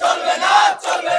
চলবে না চলবে